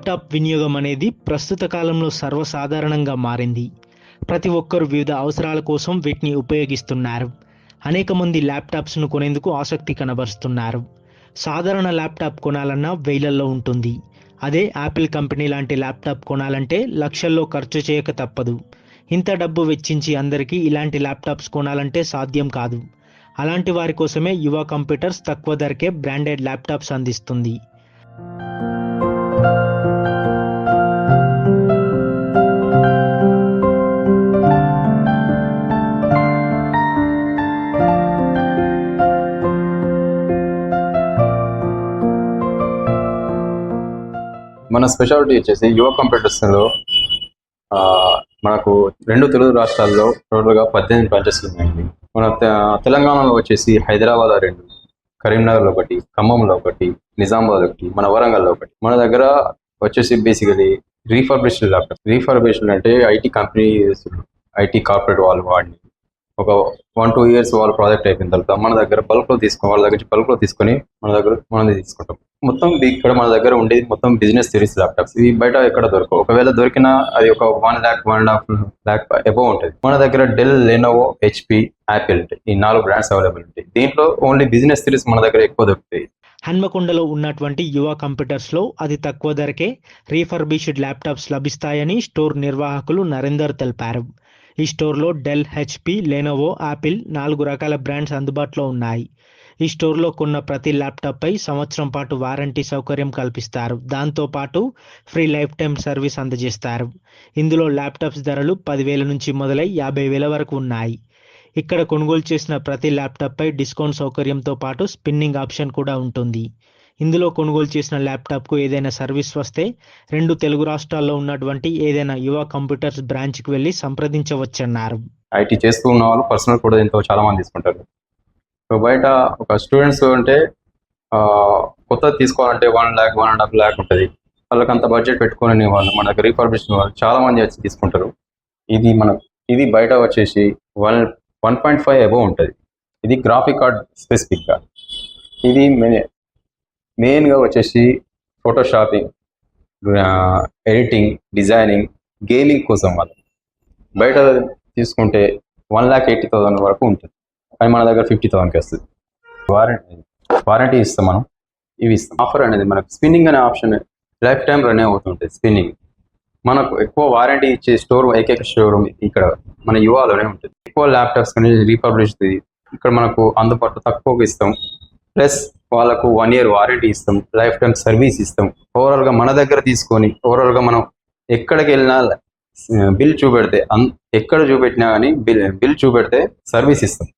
Laptop వినియోగం అనేది ప్రస్తుత కాలంలో సర్వసాధారణంగా మారింది. ప్రతి ఒక్కరూ వివిధ అవసరాల కోసం వీటిని ఉపయోగిస్తున్నారు. అనేక మంది ల్యాప్టాప్స్ను కొనేందుకు ఆసక్తి కనబరుస్తున్నారు. సాధారణ ల్యాప్టాప్ కొనాలన్నా వేలల్లో ఉంటుంది. అదే యాపిల్ కంపెనీ లాంటి ల్యాప్టాప్ కొనాలంటే లక్షల్లో ఖర్చు చేయక తప్పదు. ఇంత డబ్బు వెచ్చించి అందరికీ ఇలాంటి ల్యాప్టాప్స్ కొనాలంటే సాధ్యం కాదు. అలాంటి వారి కోసమే యువ కంప్యూటర్స్ తక్కువ ధరకే బ్రాండెడ్ ల్యాప్టాప్స్ అందిస్తుంది. మన స్పెషాలిటీ వచ్చేసి యువ కంప్యూటర్స్లో ఆ, మనకు రెండు తెలుగు రాష్ట్రాల్లో టోటల్గా పద్దెనిమిది బ్రాంచెస్ ఉన్నాయండి. మన తెలంగాణలో వచ్చేసి హైదరాబాద్ రెండు కరీంనగర్లో ఒకటి ఖమ్మంలో ఒకటి నిజామాబాద్ ఒకటి మన వరంగల్లో ఒకటి. మన దగ్గర వచ్చేసి బేసికలీ రీఫర్బిషన్ ల్యాప్టాప్. రీఫర్బిషన్ అంటే ఐటీ కంపెనీ ఐటీ కార్పొరేట్ వాళ్ళు వాడిని ఒక వన్ టూ ఇయర్స్ వాళ్ళ ప్రాజెక్ట్ అయిపోయిన తర్వాత మన దగ్గర బల్క్లో వాళ్ళ దగ్గర బల్క్లో తీసుకొని మన దగ్గర మనం తీసుకుంటాం. మొత్తం ఇక్కడ మన దగ్గర ఉండేది మొత్తం బిజినెస్ సిరీస్ ల్యాప్టాప్స్ ఇవి బయట ఎక్కడ దొరకవు. ఒకవేళ దొరికినా అది ఒక one lakh one and half lakh above ఉంటుంది. మన దగ్గర డెల్ లెనోవో హెచ్పి యాపిల్ ఈ నాలుగు బ్రాండ్స్ అవైలబుల్ ఉంటాయి. దీంట్లో ఓన్లీ బిజినెస్ సిరీస్ మన దగ్గర ఎక్కువ దొరుకుతాయి. హన్మకొండలో ఉన్నటువంటి యువ కంప్యూటర్స్లో అతి తక్కువ ధరకే రీఫర్బిష్డ్ ల్యాప్టాప్స్ లభిస్తాయని స్టోర్ నిర్వాహకులు నరేందర్ తెలిపారు. ఈ స్టోర్లో డెల్ హెచ్పి లెనోవో యాపిల్ నాలుగు రకాల బ్రాండ్స్ అందుబాటులో ఉన్నాయి. ఈ స్టోర్లో కొన్న ప్రతి ల్యాప్టాప్పై సంవత్సరం పాటు వారంటీ సౌకర్యం కల్పిస్తారు. దాంతోపాటు ఫ్రీ లైఫ్ టైం సర్వీస్ అందజేస్తారు. ఇందులో ల్యాప్టాప్స్ ధరలు పదివేల నుంచి మొదలై యాభై వేల వరకు ఉన్నాయి. ఇక్కడ కొనుగోలు చేసిన ప్రతి ల్యాప్టాప్పై డిస్కౌంట్ సౌకర్యంతో పాటు స్పిన్నింగ్ ఆప్షన్ కూడా ఉంటుంది. ఇందులో కొనుగోలు చేసిన ల్యాప్టాప్కు ఏదైనా సర్వీస్ వస్తే రెండు తెలుగు రాష్ట్రాల్లో ఉన్నటువంటి ఏదైనా యువ కంప్యూటర్స్ బ్రాంచ్కి వెళ్ళి సంప్రదించవచ్చన్నారు. ఐటీ చేస్తూ ఉన్న వాళ్ళు పర్సనల్ కూడా దీంతో చాలా మంది తీసుకుంటారు. సో బయట ఒక స్టూడెంట్స్ అంటే ఆ, తీసుకోవాలంటే one lakh one and half lakh ఉంటుంది. వాళ్ళకి అంత బడ్జెట్ పెట్టుకొని వాళ్ళు మన దగ్గర రీఫర్బిషన్ వాళ్ళు చాలా మంది వచ్చి తీసుకుంటారు. ఇది మన ఇది బయట వచ్చేసి one one point five above ఉంటుంది. ఇది గ్రాఫిక్ కార్డ్ స్పెసిఫిక్గా. ఇది మెయిన్గా వచ్చేసి ఫోటోషాపింగ్ ఎడిటింగ్ డిజైనింగ్ గేమింగ్ కోసం వాళ్ళు బయట తీసుకుంటే వన్ ల్యాక్ ఎయిటీ థౌసండ్ వరకు ఉంటుంది. కానీ మన దగ్గర ఫిఫ్టీ థౌసండ్కి వస్తుంది. వారంటీ వారంటీ ఇస్తాం మనం. ఇవి ఇస్తాం. ఆఫర్ అనేది మనకు స్పిన్నింగ్ అనే ఆప్షన్ లైఫ్ టైం రన్ అవుతుంటుంది స్పిన్నింగ్. మనకు ఎక్కువ వారంటీ ఇచ్చే స్టోర్ ఏకైక షోరూమ్ ఇక్కడ మన యువాలోనే ఉంటుంది. ఎక్కువ ల్యాప్టాప్స్ కానీ రీపబ్లిష్ ఇక్కడ మనకు అందుబాటులో తక్కువగా ఇస్తాం. ప్లస్ వాళ్ళకు వన్ ఇయర్ వారంటీ ఇస్తాం లైఫ్ టైం సర్వీస్ ఇస్తాం. ఓవరాల్గా మన దగ్గర తీసుకొని ఓవరాల్గా మనం ఎక్కడికి వెళ్ళినా బిల్ చూపెడితే అన్- ఎక్కడ చూపెట్టినా కానీ బిల్ బిల్ చూపెడితే సర్వీస్ ఇస్తాం.